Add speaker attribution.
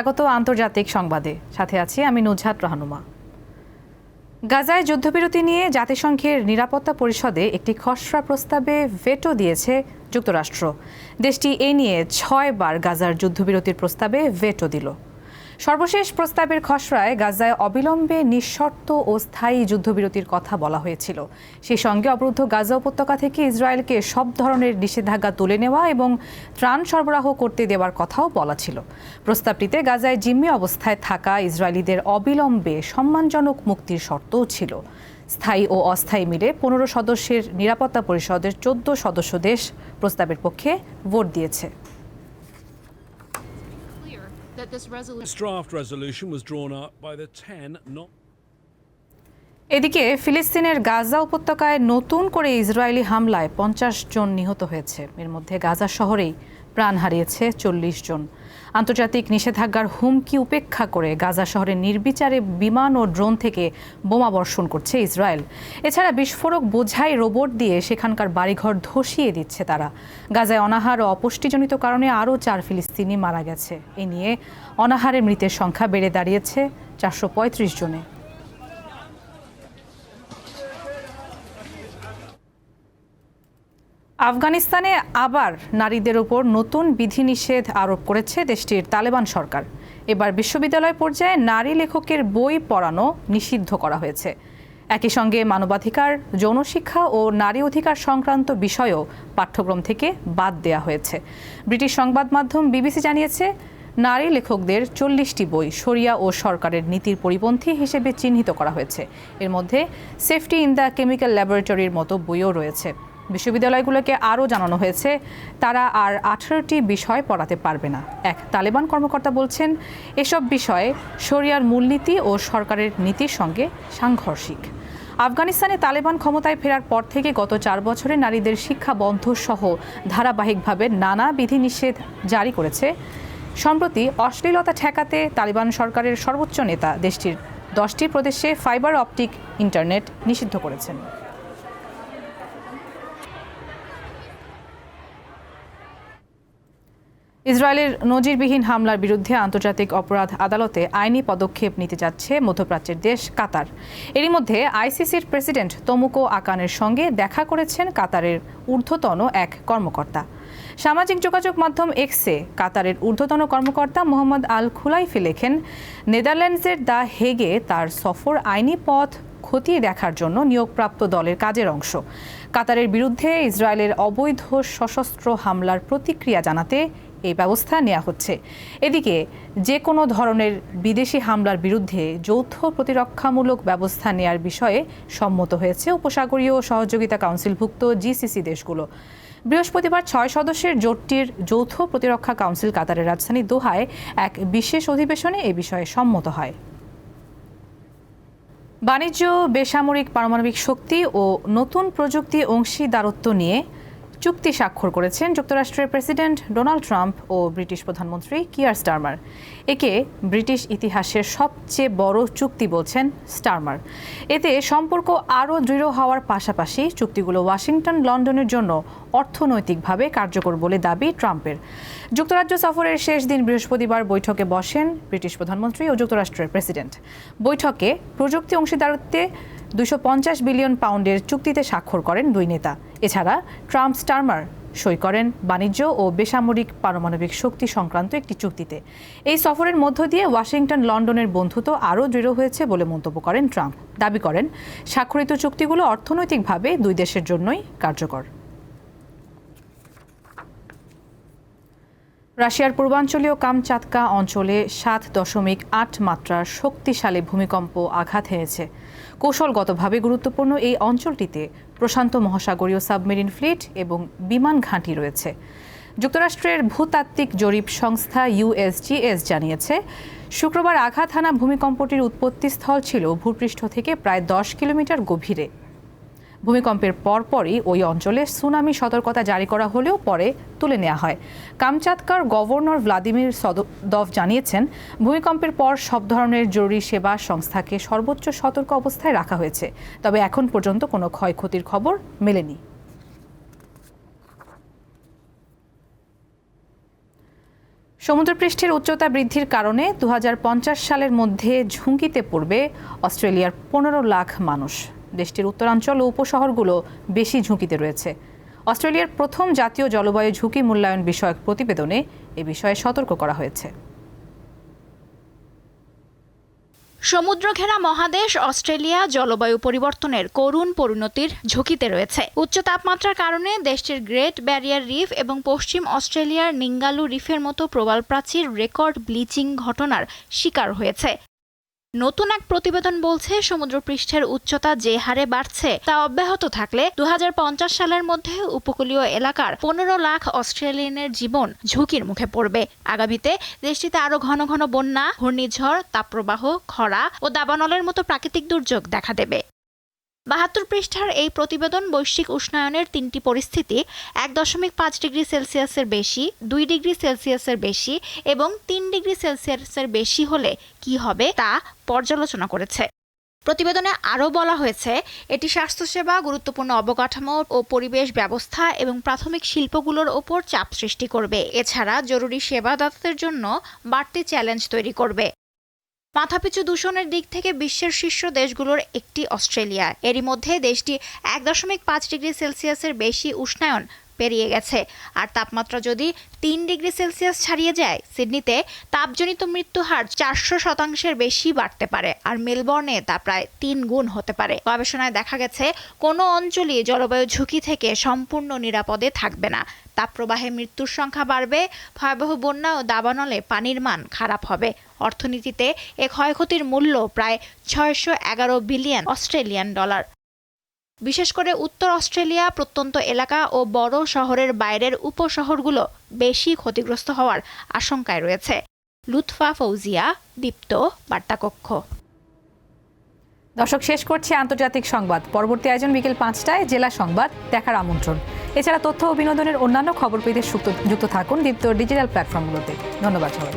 Speaker 1: স্বাগত আন্তর্জাতিক সংবাদে। সাথে আছি আমি নুজহাত রহনুমা। গাজায় যুদ্ধবিরতি নিয়ে জাতিসংঘের নিরাপত্তা পরিষদে একটি খসড়া প্রস্তাবে ভেটো দিয়েছে যুক্তরাষ্ট্র। দেশটি এ নিয়ে ছয়বার গাজার যুদ্ধবিরতির প্রস্তাবে ভেটো দিল। সর্বশেষ প্রস্তাবের খসড়ায় গাজায় অবিলম্বে নিঃশর্ত ও স্থায়ী যুদ্ধবিরতির কথা বলা হয়েছিল। সেই সঙ্গে অবরুদ্ধ গাজা উপত্যকা থেকে ইসরায়েলকে সব ধরনের নিষেধাজ্ঞা তুলে নেওয়া এবং ত্রাণ সরবরাহ করতে দেওয়ার কথাও বলা ছিল। প্রস্তাবটিতে গাজায় জিম্মি অবস্থায় থাকা ইসরায়েলিদের অবিলম্বে সম্মানজনক মুক্তির শর্তও ছিল। স্থায়ী ও অস্থায়ী মিলে পনেরো সদস্যের নিরাপত্তা পরিষদের চোদ্দ সদস্য দেশ প্রস্তাবের পক্ষে ভোট দিয়েছে।
Speaker 2: This resolution
Speaker 3: This draft resolution was drawn up by the 10 not
Speaker 1: এদিকে ফিলিস্তিনের গাজা উপত্যকায় নতুন করে ইসরায়েলি হামলায় পঞ্চাশ জন নিহত হয়েছে। এর মধ্যে গাজা শহরেই প্রাণ হারিয়েছে চল্লিশ জন। আন্তর্জাতিক নিষেধাজ্ঞার হুমকি উপেক্ষা করে গাজা শহরে নির্বিচারে বিমান ও ড্রোন থেকে বোমা বর্ষণ করছে ইসরায়েল। এছাড়া বিস্ফোরক বোঝাই রোবট দিয়ে সেখানকার বাড়িঘর ধসিয়ে দিচ্ছে তারা। গাজায় অনাহার ও অপুষ্টিজনিত কারণে আরও চার ফিলিস্তিনি মারা গেছে। এ নিয়ে অনাহারে মৃতের সংখ্যা বেড়ে দাঁড়িয়েছে চারশো পঁয়ত্রিশ জনে। আফগানিস্তানে আবার নারীদের উপর নতুন বিধিনিষেধ আরোপ করেছে দেশটির তালেবান সরকার। এবার বিশ্ববিদ্যালয় পর্যায়ে নারী লেখকের বই পড়ানো নিষিদ্ধ করা হয়েছে। একই সঙ্গে মানবাধিকার যৌন শিক্ষা ও নারী অধিকার সংক্রান্ত বিষয়ও পাঠ্যক্রম থেকে বাদ দেয়া হয়েছে। ব্রিটিশ সংবাদ মাধ্যম বিবিসি জানিয়েছে, নারী লেখকদের চল্লিশটি বই শরিয়া ও সরকারের নীতির পরিপন্থী হিসেবে চিহ্নিত করা হয়েছে। এর মধ্যে সেফটি ইন দ্য কেমিক্যাল ল্যাবরেটরির মতো বইও রয়েছে। বিশ্ববিদ্যালয়গুলোকে আরও জানানো হয়েছে, তারা আর আঠারোটি বিষয় পড়াতে পারবে না। এক, তালেবান কর্মকর্তা বলছেন, এসব বিষয়ে শরিয়ার মূলনীতি ও সরকারের নীতির সঙ্গে সাংঘর্ষিক। আফগানিস্তানে তালেবান ক্ষমতায় ফেরার পর থেকে গত চার বছরে নারীদের শিক্ষা বন্ধ সহ ধারাবাহিকভাবে নানা বিধিনিষেধ জারি করেছে। সম্প্রতি অশ্লীলতা ঠেকাতে তালিবান সরকারের সর্বোচ্চ নেতা দেশটির দশটি প্রদেশে ফাইবার অপটিক ইন্টারনেট নিষিদ্ধ করেছেন। ইসরায়েলের নজিরবিহীন হামলার বিরুদ্ধে আন্তর্জাতিক অপরাধ আদালতে আইনি পদক্ষেপ নিতে যাচ্ছে মধ্যপ্রাচ্যের দেশ কাতার। এরই মধ্যে আইসিসির প্রেসিডেন্ট তমুকো আকানের সঙ্গে দেখা করেছেন কাতারের ঊর্ধ্বতন এক কর্মকর্তা। সামাজিক যোগাযোগ মাধ্যম এক্সে কাতারের ঊর্ধ্বতন কর্মকর্তা মোহাম্মদ আল খুলাইফি লেখেন, নেদারল্যান্ডসের দ্য হেগে তার সফর আইনি পথ খতিয়ে দেখার জন্য নিয়োগপ্রাপ্ত দলের কাজের অংশ। কাতারের বিরুদ্ধে ইসরায়েলের অবৈধ সশস্ত্র হামলার প্রতিক্রিয়া জানাতে এই ব্যবস্থা নেওয়া হচ্ছে। এদিকে যে কোনো ধরনের বিদেশি হামলার বিরুদ্ধে যৌথ প্রতিরক্ষামূলক ব্যবস্থা নেয়ার বিষয়ে সম্মত হয়েছে উপসাগরীয় সহযোগিতা কাউন্সিলভুক্ত জিসিসি দেশগুলো। বৃহস্পতিবার ছয় সদস্যের জোটটির যৌথ প্রতিরক্ষা কাউন্সিল কাতারের রাজধানী দোহায় এক বিশেষ অধিবেশনে এ বিষয়ে সম্মত হয়। বাণিজ্য, বেসামরিক, পারমাণবিক শক্তি ও নতুন প্রযুক্তি অংশীদারত্ব নিয়ে চুক্তি স্বাক্ষর করেছেন যুক্তরাষ্ট্রের প্রেসিডেন্ট ডোনাল্ড ট্রাম্প ও ব্রিটিশ প্রধানমন্ত্রী কিয়ার স্টারমার। একে ব্রিটিশ ইতিহাসের সবচেয়ে বড় চুক্তি বলছেন স্টারমার। এতে সম্পর্ক আরও দৃঢ় হওয়ার পাশাপাশি চুক্তিগুলো ওয়াশিংটন, লন্ডনের জন্য অর্থনৈতিকভাবে কার্যকর বলে দাবি ট্রাম্পের। যুক্তরাজ্য সফরের শেষ দিন বৃহস্পতিবার বৈঠকে বসেন ব্রিটিশ প্রধানমন্ত্রী ও যুক্তরাষ্ট্রের প্রেসিডেন্ট। বৈঠকে প্রযুক্তি অংশীদারত্বে দুশো বিলিয়ন পাউন্ডের চুক্তিতে স্বাক্ষর করেন দুই নেতা। এছাড়া ট্রাম্প স্টারমার, সই করেন বাণিজ্য ও বেসামরিক পারমাণবিক শক্তি সংক্রান্ত একটি চুক্তিতে। এই সফরের মধ্য দিয়ে ওয়াশিংটন, লন্ডনের বন্ধুত্ব আরও দৃঢ় হয়েছে বলে মন্তব্য করেন ট্রাম্প। দাবি করেন, স্বাক্ষরিত চুক্তিগুলো অর্থনৈতিকভাবে দুই দেশের জন্যই কার্যকর। রাশিয়ার পূর্বাঞ্চলীয় কামচাতকা অঞ্চলে সাত দশমিক আট মাত্রার শক্তিশালী ভূমিকম্প আঘাত হেনেছে। কৌশলগতভাবে গুরুত্বপূর্ণ এই অঞ্চলটিতে প্রশান্ত মহাসাগরীয় সাবমেরিন ফ্লিট এবং বিমান ঘাঁটি রয়েছে। যুক্তরাষ্ট্রের ভূতাত্ত্বিক জরিপ সংস্থা ইউএসজিএস জানিয়েছে, শুক্রবার আঘাত হানা ভূমিকম্পটির উৎপত্তিস্থল ছিল ভূপৃষ্ঠ থেকে প্রায় দশ কিলোমিটার গভীরে। ভূমিকম্পের পরপরই ওই অঞ্চলে সুনামি সতর্কতা জারি করা হলেও পরে তুলে নেওয়া হয়। কামচাতকার গভর্নর ভ্লাদিমির সদভ জানিয়েছেন, ভূমিকম্পের পর সব ধরনের জরুরি সেবা সংস্থাকে সর্বোচ্চ সতর্ক অবস্থায় রাখা হয়েছে। তবে এখন পর্যন্ত কোনো ক্ষয়ক্ষতির খবর মেলেনি। সমুদ্রপৃষ্ঠের উচ্চতা বৃদ্ধির কারণে দু হাজার পঞ্চাশ সালের মধ্যে ঝুঁকিতে পড়বে অস্ট্রেলিয়ার পনেরো লাখ মানুষ। দেশটির উত্তরাঞ্চল ও উপশহরগুলো বেশি ঝুঁকিতে রয়েছে। অস্ট্রেলিয়ার প্রথম জাতীয় জলবায়ু ঝুঁকি মূল্যায়ন বিষয়ক প্রতিবেদনে এ বিষয়ে সতর্ক করা হয়েছে।
Speaker 4: সমুদ্র ঘেরা মহাদেশ অস্ট্রেলিয়া জলবায়ু পরিবর্তনের করুণ পরিণতির ঝুঁকিতে রয়েছে। উচ্চ তাপমাত্রার কারণে দেশটির গ্রেট ব্যারিয়ার রিফ এবং পশ্চিম অস্ট্রেলিয়ার নিঙ্গালু রিফের মতো প্রবাল প্রাচীর রেকর্ড ব্লিচিং ঘটনার শিকার হয়েছে। নতুন এক প্রতিবেদন বলছে, সমুদ্রপৃষ্ঠের উচ্চতা যে হারে বাড়ছে তা অব্যাহত থাকলে দু হাজার পঞ্চাশ সালের মধ্যে উপকূলীয় এলাকার পনেরো লাখ অস্ট্রেলিয়ানের জীবন ঝুঁকির মুখে পড়বে। আগামীতে দেশটিতে আরও ঘন ঘন বন্যা, ঘূর্ণিঝড়, তাপপ্রবাহ, খরা ও দাবানলের মতো প্রাকৃতিক দুর্যোগ দেখা দেবে। বাহাত্তর পৃষ্ঠার এই প্রতিবেদন বৈশ্বিক উষ্ণায়নের তিনটি পরিস্থিতি, এক দশমিক পাঁচ ডিগ্রি সেলসিয়াসের বেশি, দুই ডিগ্রি সেলসিয়াসের বেশি এবং তিন ডিগ্রি সেলসিয়াসের বেশি হলে কি হবে তা পর্যালোচনা করেছে। প্রতিবেদনে আরও বলা হয়েছে, এটি স্বাস্থ্যসেবা, গুরুত্বপূর্ণ অবকাঠামো ও পরিবেশ ব্যবস্থা এবং প্রাথমিক শিল্পগুলোর ওপর চাপ সৃষ্টি করবে। এছাড়া জরুরি সেবাদাতাদের জন্য বাড়তি চ্যালেঞ্জ তৈরি করবে। মাথাপিছু দূষণের দিক থেকে বিশ্বের শীর্ষ দেশগুলোর একটি অস্ট্রেলিয়া। এরই মধ্যে দেশটি এক দশমিক পাঁচ ডিগ্রি সেলসিয়াসের বেশি উষ্ণায়ন পেরিয়ে গেছে। আর তাপমাত্রা যদি তিন ডিগ্রি সেলসিয়াস ছাড়িয়ে যায়, সিডনিতে তাপজনিত মৃত্যু হার চারশো শতাংশের বেশি বাড়তে পারে আর মেলবর্নে তা প্রায় তিন গুণ হতে পারে। গবেষণায় দেখা গেছে, কোনো অঞ্চলই জলবায়ু ঝুঁকি থেকে সম্পূর্ণ নিরাপদে থাকবে না। তাপপ্রবাহে মৃত্যুর সংখ্যা বাড়বে, ভয়াবহ বন্যা ও দাবানলে পানির মান খারাপ হবে। অর্থনীতিতে এ ক্ষয়ক্ষতির মূল্য প্রায় ছয়শো এগারো বিলিয়ন অস্ট্রেলিয়ান ডলার। বিশেষ করে উত্তর অস্ট্রেলিয়া, প্রত্যন্ত এলাকা ও বড় শহরের বাইরের উপশহরগুলো বেশি ক্ষতিগ্রস্ত হওয়ার আশঙ্কায় রয়েছে। লুৎফা ফৌজিয়া, দীপ্ত বার্তাকক্ষ।
Speaker 1: দর্শক, শেষ করছে আন্তর্জাতিক সংবাদ। পরবর্তী আয়োজন বিকেল পাঁচটায় জেলা সংবাদ দেখার আমন্ত্রণ। এছাড়া তথ্য ও বিনোদনের অন্যান্য খবর পেতে যুক্ত থাকুন দীপ্ত ডিজিটাল প্ল্যাটফর্মগুলোতে। ধন্যবাদ সবাই